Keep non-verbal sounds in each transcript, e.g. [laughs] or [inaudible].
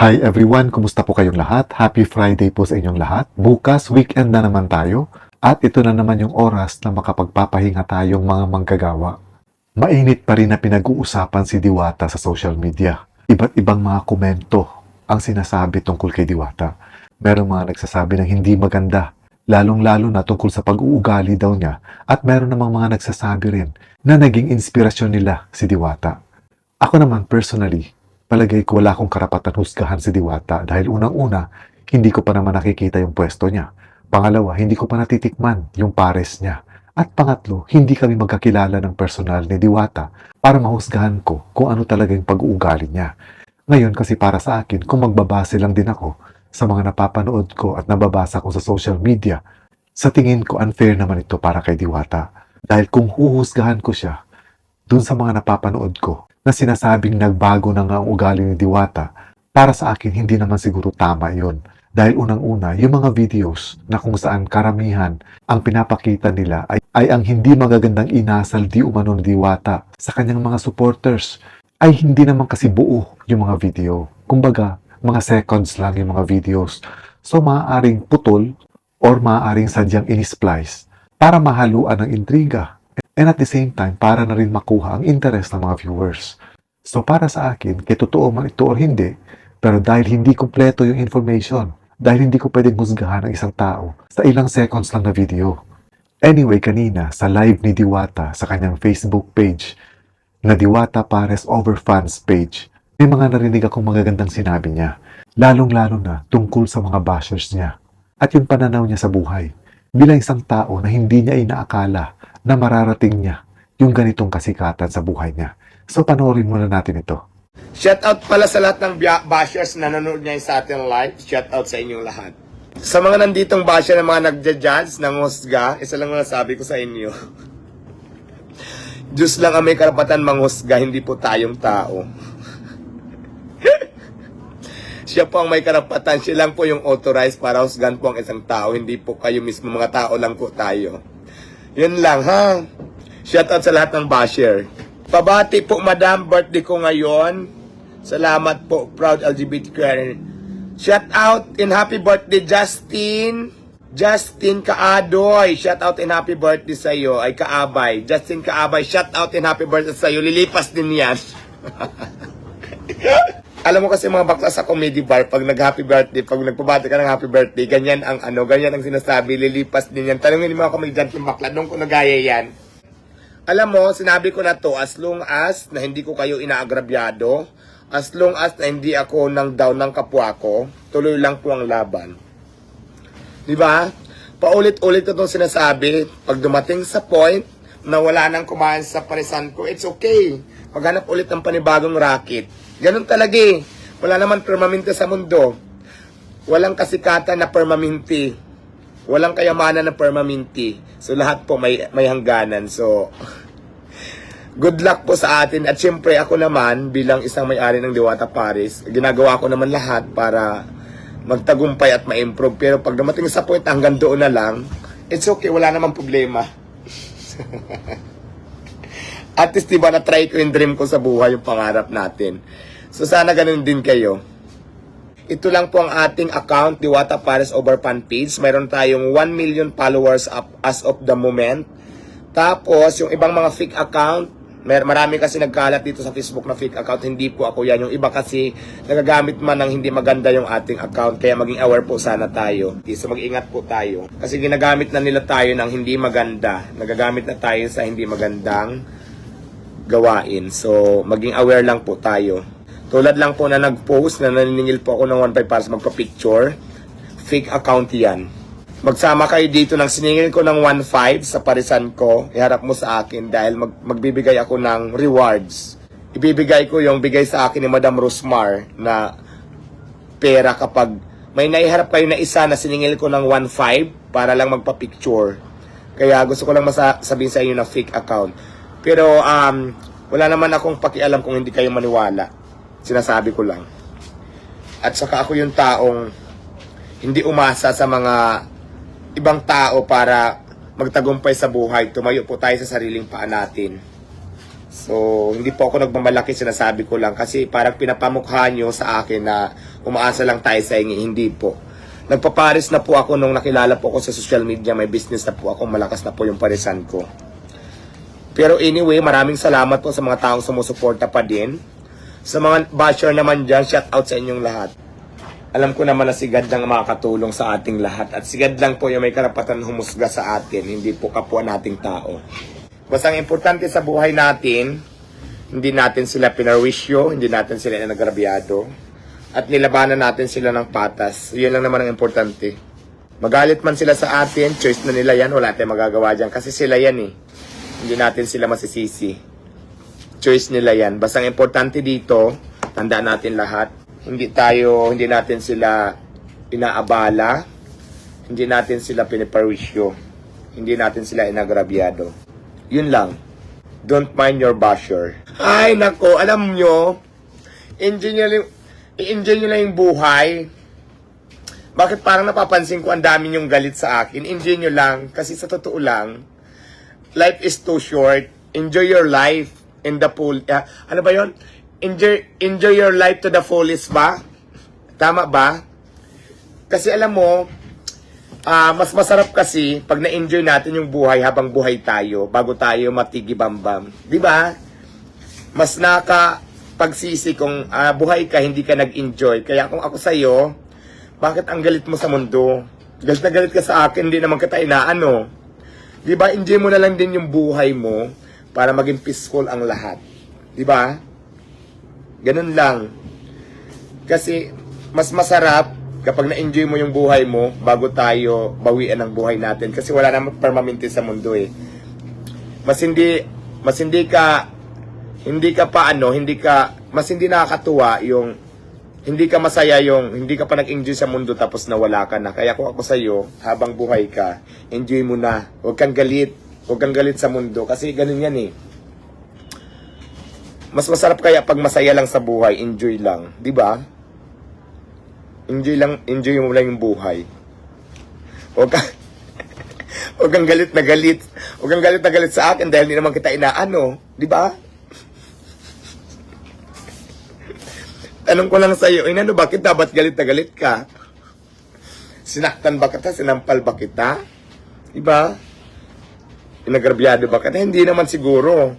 Hi everyone, kumusta po kayong lahat? Happy Friday po sa inyong lahat. Bukas, weekend na naman tayo. At ito na naman yung oras na makapagpapahinga tayong mga manggagawa. Mainit pa rin na pinag-uusapan si Diwata sa social media. Iba't ibang mga komento ang sinasabi tungkol kay Diwata. Merong mga nagsasabi ng hindi maganda, lalong-lalo na tungkol sa pag-uugali daw niya at meron namang mga nagsasabi rin na naging inspirasyon nila si Diwata. Ako naman personally, palagay ko wala akong karapatan husgahan si Diwata dahil unang-una, hindi ko pa naman nakikita yung pwesto niya. Pangalawa, hindi ko pa natitikman yung pares niya. At pangatlo, hindi kami magkakilala ng personal ni Diwata para mahusgahan ko kung ano talaga yung pag-uugali niya. Ngayon kasi para sa akin, kung magbabase lang din ako sa mga napapanood ko at nababasa ko sa social media, sa tingin ko unfair naman ito para kay Diwata. Dahil kung huhusgahan ko siya, dun sa mga napapanood ko na sinasabing nagbago na nga ang ugali ni Diwata, para sa akin hindi naman siguro tama yon. Dahil unang-una, yung mga videos na kung saan karamihan ang pinapakita nila ay, ay ang hindi magagandang inasal di umano ni Diwata sa kanyang mga supporters ay hindi naman kasi buo yung mga video. Kumbaga, mga seconds lang yung mga videos. So, maaaring putol or maaaring sadyang inisplice para mahaluan ng intriga and at the same time para na rin makuha ang interest ng mga viewers. So para sa akin, kay totoo man ito or hindi, pero dahil hindi kumpleto yung information, dahil hindi ko pwedeng husgahan ang isang tao sa ilang seconds lang na video. Anyway, kanina sa live ni Diwata sa kanyang Facebook page na Diwata Pares Over Fans page, may mga narinig akong magagandang sinabi niya, lalong-lalo na tungkol sa mga bashers niya at yung pananaw niya sa buhay bilang isang tao na hindi niya inaakala na mararating niya yung ganitong kasikatan sa buhay niya. So panoorin muna natin ito. Shout out pala sa lahat ng bashers na nanonood ngayon sa ating live. Shout out sa inyong lahat. Sa mga nanditong basher na mga nagja-judge, ng husga, isa lang na sabi ko sa inyo. [laughs] Diyos lang ang may karapatan manghusga, hindi po tayong tao. [laughs] Siya po ang may karapatan, siya lang po yung authorized para husgan po ang isang tao, hindi po kayo mismo, mga tao lang po tayo. Yun lang, ha? Shout out sa lahat ng basher. Pabati po, madam, birthday ko ngayon. Salamat po, proud LGBT queer. Shout out and happy birthday, Justin. Justin Kaadoy, shout out and happy birthday sa iyo. Ay Kaabay. Justin Kaabay, shout out and happy birthday sa iyo. Lilipas din yan. [laughs] Alam mo kasi mga bakla sa comedy bar, pag nag-happy birthday, pag nagpabati ka ng happy birthday, ganyan ang ano, ganyan ang sinasabi, lilipas din yan. Tanungin ni mga comedian yung bakla, nung ko nagaya yan. Alam mo, sinabi ko na to, as long as na hindi ko kayo inaagrabyado, as long as na hindi ako nang down ng kapwa ko, tuloy lang po ang laban. Di ba? Paulit-ulit ko itong sinasabi, pag dumating sa point na wala nang kumain sa parisan ko, it's okay. Maghanap ulit ng panibagong racket. Ganun talaga eh. Wala naman permanente sa mundo. Walang kasikatan na permanente. Walang kayamanan na permanente. So lahat po may, may hangganan. So, good luck po sa atin. At syempre ako naman, bilang isang may-ari ng Diwata Paris, ginagawa ko naman lahat para magtagumpay at ma-improve. Pero pag dumating sa point hanggang doon na lang, it's okay, wala namang problema. [laughs] At least, diba, na-try ko yung dream ko sa buhay, yung pangarap natin. So, sana ganun din kayo. Ito lang po ang ating account, Diwata Paris Over Fan Page. Mayroon tayong 1 million followers up as of the moment. Tapos, yung ibang mga fake account, mer marami kasi nagkalat dito sa Facebook na fake account. Hindi po ako yan. Yung iba kasi nagagamit man ng hindi maganda yung ating account. Kaya maging aware po sana tayo. So, mag-ingat po tayo. Kasi ginagamit na nila tayo ng hindi maganda. Nagagamit na tayo sa hindi magandang gawain. So, maging aware lang po tayo. Tulad lang po na nag-post na naniningil po ako ng 1.5 para sa magpa-picture. Fake account yan. Magsama kayo dito ng siningil ko ng 1.5 sa parisan ko. Iharap mo sa akin dahil mag magbibigay ako ng rewards. Ibibigay ko yung bigay sa akin ni Madam Rosmar na pera kapag may naiharap kayo na isa na siningil ko ng 1.5 para lang magpa-picture. Kaya gusto ko lang masa- sabihin sa inyo na fake account. Pero um, wala naman akong pakialam kung hindi kayo maniwala. Sinasabi ko lang. At saka ako yung taong hindi umasa sa mga ibang tao para magtagumpay sa buhay. Tumayo po tayo sa sariling paa natin. So, hindi po ako nagmamalaki, sinasabi ko lang. Kasi parang pinapamukha nyo sa akin na umaasa lang tayo sa inyo. Hindi po. Nagpaparis na po ako nung nakilala po ako sa social media. May business na po ako. Malakas na po yung parisan ko. Pero anyway, maraming salamat po sa mga taong sumusuporta pa din. Sa mga basher naman dyan, shout out sa inyong lahat. Alam ko naman na si God lang ang makakatulong sa ating lahat. At si God lang po yung may karapatan humusga sa atin, hindi po kapwa nating tao. Basta ang importante sa buhay natin, hindi natin sila pinarwisyo, hindi natin sila nagrabyado, at nilabanan natin sila ng patas. Yun lang naman ang importante. Magalit man sila sa atin, choice na nila yan, wala tayong magagawa dyan. Kasi sila yan eh. Hindi natin sila masisisi. Choice nila yan. Basta ang importante dito, tandaan natin lahat, hindi tayo, hindi natin sila inaabala, hindi natin sila piniparwisyo, hindi natin sila inagrabyado. Yun lang. Don't mind your basher. Ay, nako, alam nyo, lang, i-enjoy nyo lang yung buhay. Bakit parang napapansin ko ang dami yung galit sa akin? Enjoy nyo lang, kasi sa totoo lang, life is too short. Enjoy your life in the full. ah, ano ba yon? Enjoy, enjoy your life to the fullest ba? Tama ba? Kasi alam mo, ah, mas masarap kasi pag na-enjoy natin yung buhay habang buhay tayo bago tayo matigibambam. Di ba? Mas naka pagsisi kung ah, buhay ka, hindi ka nag-enjoy. Kaya kung ako sa'yo, bakit ang galit mo sa mundo? Galit na galit ka sa akin, hindi naman kita inaano. Di ba? Enjoy mo na lang din yung buhay mo para maging peaceful ang lahat. Di ba? Ganun lang. Kasi mas masarap kapag na-enjoy mo yung buhay mo bago tayo bawian ang buhay natin. Kasi wala namang permanente sa mundo eh. Mas hindi, mas hindi ka, hindi ka pa ano, hindi ka, mas hindi nakakatuwa yung hindi ka masaya yung hindi ka pa nag-enjoy sa mundo tapos nawala ka na. Kaya kung ako sa iyo, habang buhay ka, enjoy mo na. Huwag kang galit. Huwag kang galit sa mundo kasi ganun yan eh. Mas masarap kaya pag masaya lang sa buhay, enjoy lang, 'di ba? Enjoy lang, enjoy mo lang yung buhay. Huwag ka [laughs] Huwag kang galit na galit. Huwag kang galit na galit sa akin dahil hindi naman kita inaano, 'di ba? Tanong ko lang sa iyo, inano bakit dapat galit na galit ka? Sinaktan ba kita? Sinampal ba kita? Diba? Inagrabyado ba kita? Hindi naman siguro.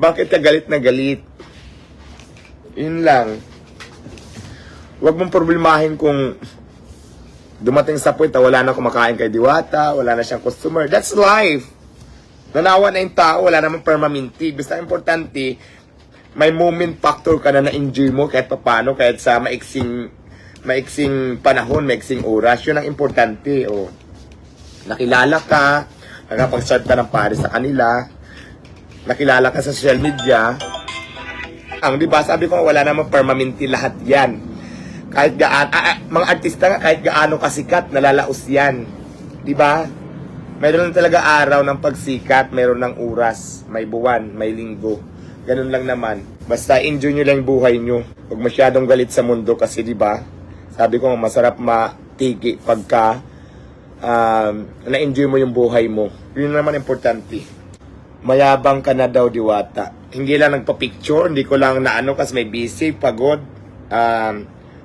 Bakit ka galit na galit? Yun lang. Huwag mong problemahin kung dumating sa point wala na kumakain kay Diwata, wala na siyang customer. That's life. Nanawa na yung tao, wala namang permanente. Basta importante, may moment factor ka na na-enjoy mo kahit papano, kahit sa maiksing, maiksing panahon, maiksing oras. Yun ang importante. O, nakilala ka, nakapag-start ka ng pare sa kanila, nakilala ka sa social media, ang di ba sabi ko wala namang permanente lahat yan. Kahit gaan, ah, ah, mga artista nga kahit gaano kasikat, nalalaos yan. Di ba? Mayroon lang talaga araw ng pagsikat, mayroon ng oras, may buwan, may linggo. Ganun lang naman. Basta enjoy nyo lang buhay nyo. Huwag masyadong galit sa mundo kasi di ba? Sabi ko masarap matigi pagka um, na-enjoy mo yung buhay mo. Yun naman importante. Mayabang ka na daw diwata. Hindi lang nagpa-picture, hindi ko lang naano kasi may busy, pagod. Um,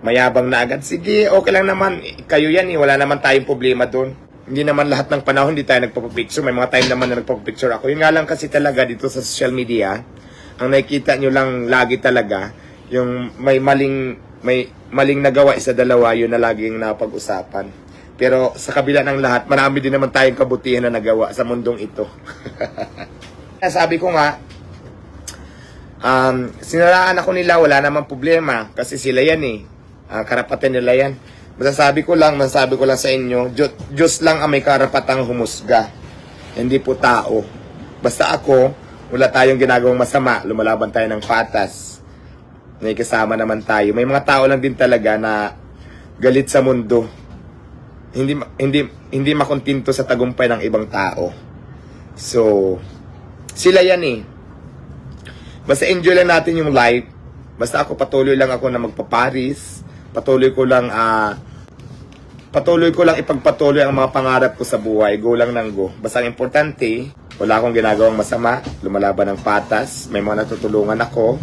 mayabang na agad. Sige, okay lang naman. Kayo yan eh, wala naman tayong problema doon. Hindi naman lahat ng panahon hindi tayo nagpa-picture. May mga time naman na nagpa-picture ako. Yun nga lang kasi talaga dito sa social media, ang nakikita nyo lang lagi talaga, yung may maling, may maling nagawa isa dalawa, yun na laging napag-usapan. Pero sa kabila ng lahat, marami din naman tayong kabutihan na nagawa sa mundong ito. [laughs] Sabi ko nga, um, sinaraan ako nila, wala namang problema. Kasi sila yan eh. Ah, karapatan nila yan. Masasabi ko lang, masasabi ko lang sa inyo, Diyos, Diyos lang ang may karapatang humusga. Hindi po tao. Basta ako, wala tayong ginagawang masama, lumalaban tayo ng patas. May kasama naman tayo. May mga tao lang din talaga na galit sa mundo. Hindi hindi hindi makontinto sa tagumpay ng ibang tao. So, sila yan eh. Basta enjoy lang natin yung life. Basta ako patuloy lang ako na magpaparis. Patuloy ko lang ah patuloy ko lang ipagpatuloy ang mga pangarap ko sa buhay. Go lang ng go. Basta ang importante, Wala akong ginagawang masama, lumalaban ng patas, may mga natutulungan ako,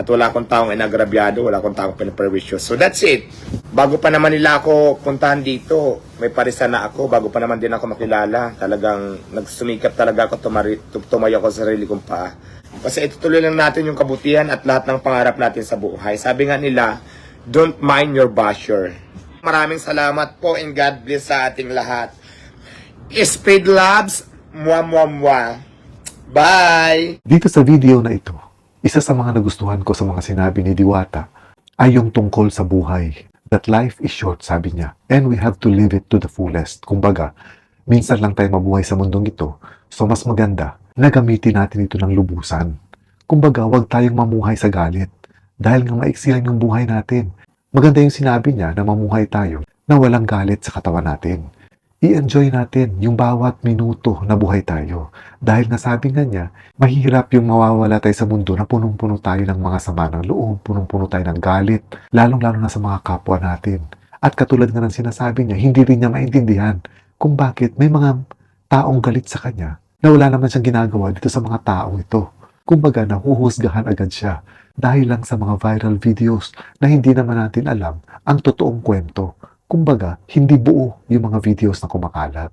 at wala akong taong inagrabyado, wala akong taong pinaperwisyo. So that's it. Bago pa naman nila ako puntahan dito, may parisan na ako, bago pa naman din ako makilala. Talagang nagsumikap talaga ako, tumari, tum- tumayo ako sa sarili kong paa. Kasi itutuloy lang natin yung kabutihan at lahat ng pangarap natin sa buhay. Sabi nga nila, don't mind your basher. Maraming salamat po and God bless sa ating lahat. Speed Labs, mwa mwa mwa. Bye! Dito sa video na ito, isa sa mga nagustuhan ko sa mga sinabi ni Diwata ay yung tungkol sa buhay. That life is short, sabi niya, and we have to live it to the fullest. Kumbaga, minsan lang tayo mabuhay sa mundong ito, so mas maganda na gamitin natin ito ng lubusan. Kumbaga, huwag tayong mamuhay sa galit dahil nga maiksi lang yung buhay natin. Maganda yung sinabi niya na mamuhay tayo na walang galit sa katawan natin. I-enjoy natin yung bawat minuto na buhay tayo. Dahil nasabi nga niya, mahirap yung mawawala tayo sa mundo na punong-puno tayo ng mga sama ng loob, punong-puno tayo ng galit, lalong-lalo na sa mga kapwa natin. At katulad nga ng sinasabi niya, hindi rin niya maintindihan kung bakit may mga taong galit sa kanya na wala naman siyang ginagawa dito sa mga taong ito. Kumbaga, nahuhusgahan agad siya dahil lang sa mga viral videos na hindi naman natin alam ang totoong kwento. Kumbaga, hindi buo yung mga videos na kumakalat.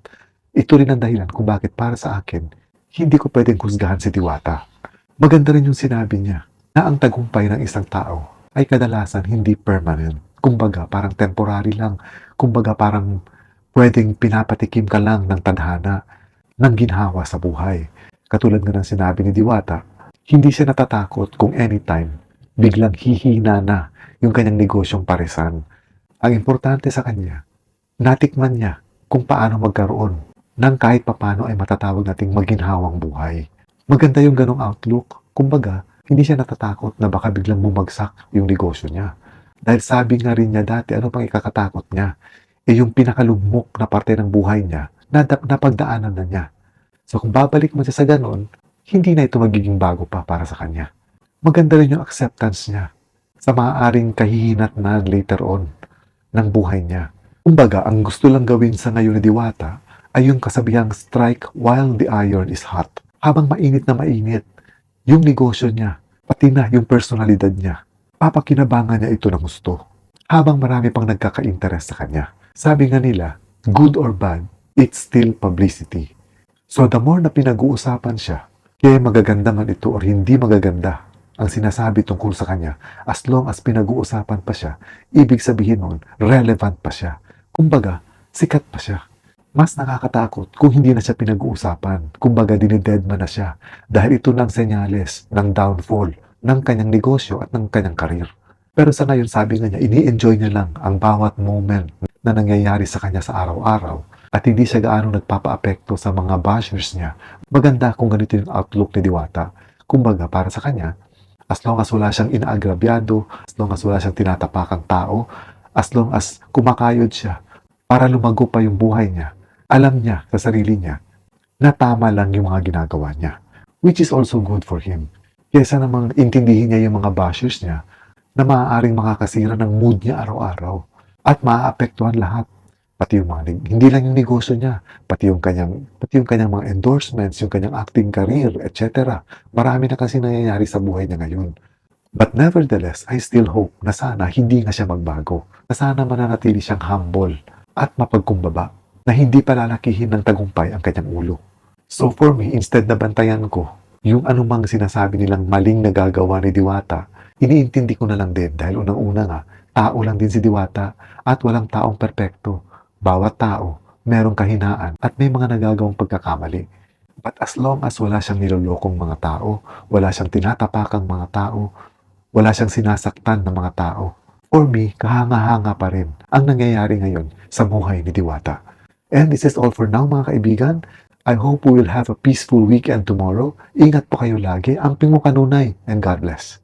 Ito rin ang dahilan kung bakit para sa akin, hindi ko pwedeng husgahan si Diwata. Maganda rin yung sinabi niya na ang tagumpay ng isang tao ay kadalasan hindi permanent. Kumbaga, parang temporary lang. Kumbaga, parang pwedeng pinapatikim ka lang ng tadhana ng ginhawa sa buhay. Katulad nga ng sinabi ni Diwata, hindi siya natatakot kung anytime biglang hihina na yung kanyang negosyong paresan. Ang importante sa kanya, natikman niya kung paano magkaroon ng kahit papano ay matatawag nating maginhawang buhay. Maganda yung ganong outlook. Kumbaga, hindi siya natatakot na baka biglang bumagsak yung negosyo niya. Dahil sabi nga rin niya dati, ano pang ikakatakot niya? Eh yung pinakalugmok na parte ng buhay niya, na napagdaanan na niya. So kung babalik mo siya sa ganon, hindi na ito magiging bago pa para sa kanya. Maganda rin yung acceptance niya sa maaaring kahihinat na later on ng buhay niya. Kumbaga, ang gusto lang gawin sa ngayon ni Diwata ay yung kasabihang strike while the iron is hot. Habang mainit na mainit, yung negosyo niya, pati na yung personalidad niya, papakinabangan niya ito ng gusto. Habang marami pang nagkaka-interest sa kanya. Sabi nga nila, good or bad, it's still publicity. So the more na pinag-uusapan siya, kaya magaganda man ito or hindi magaganda ang sinasabi tungkol sa kanya, as long as pinag-uusapan pa siya, ibig sabihin nun, relevant pa siya. Kumbaga, sikat pa siya. Mas nakakatakot kung hindi na siya pinag-uusapan. Kumbaga, dinidedma na siya. Dahil ito ng senyales ng downfall ng kanyang negosyo at ng kanyang karir. Pero sa ngayon, sabi nga niya, ini-enjoy niya lang ang bawat moment na nangyayari sa kanya sa araw-araw at hindi siya gaano nagpapa-apekto sa mga bashers niya. Maganda kung ganito yung outlook ni Diwata. Kumbaga, para sa kanya, as long as wala siyang inaagrabyado, as long as wala siyang tinatapakang tao, as long as kumakayod siya para lumago pa yung buhay niya, alam niya sa sarili niya na tama lang yung mga ginagawa niya. Which is also good for him. Kesa namang intindihin niya yung mga bashers niya na maaaring makakasira ng mood niya araw-araw at maaapektuhan lahat. Pati yung mga, hindi lang yung negosyo niya, pati yung kanyang, pati yung kanyang mga endorsements, yung kanyang acting career, etc. Marami na kasi nangyayari sa buhay niya ngayon. But nevertheless, I still hope na sana hindi nga siya magbago. Na sana mananatili siyang humble at mapagkumbaba na hindi palalakihin ng tagumpay ang kanyang ulo. So for me, instead na bantayan ko yung anumang sinasabi nilang maling nagagawa ni Diwata, iniintindi ko na lang din dahil unang-una nga, tao lang din si Diwata at walang taong perpekto. Bawat tao, merong kahinaan at may mga nagagawang pagkakamali. But as long as wala siyang nilolokong mga tao, wala siyang tinatapakang mga tao, wala siyang sinasaktan ng mga tao, for me, kahanga-hanga pa rin ang nangyayari ngayon sa buhay ni Diwata. And this is all for now mga kaibigan. I hope we will have a peaceful weekend tomorrow. Ingat po kayo lagi. Amping mo kanunay and God bless.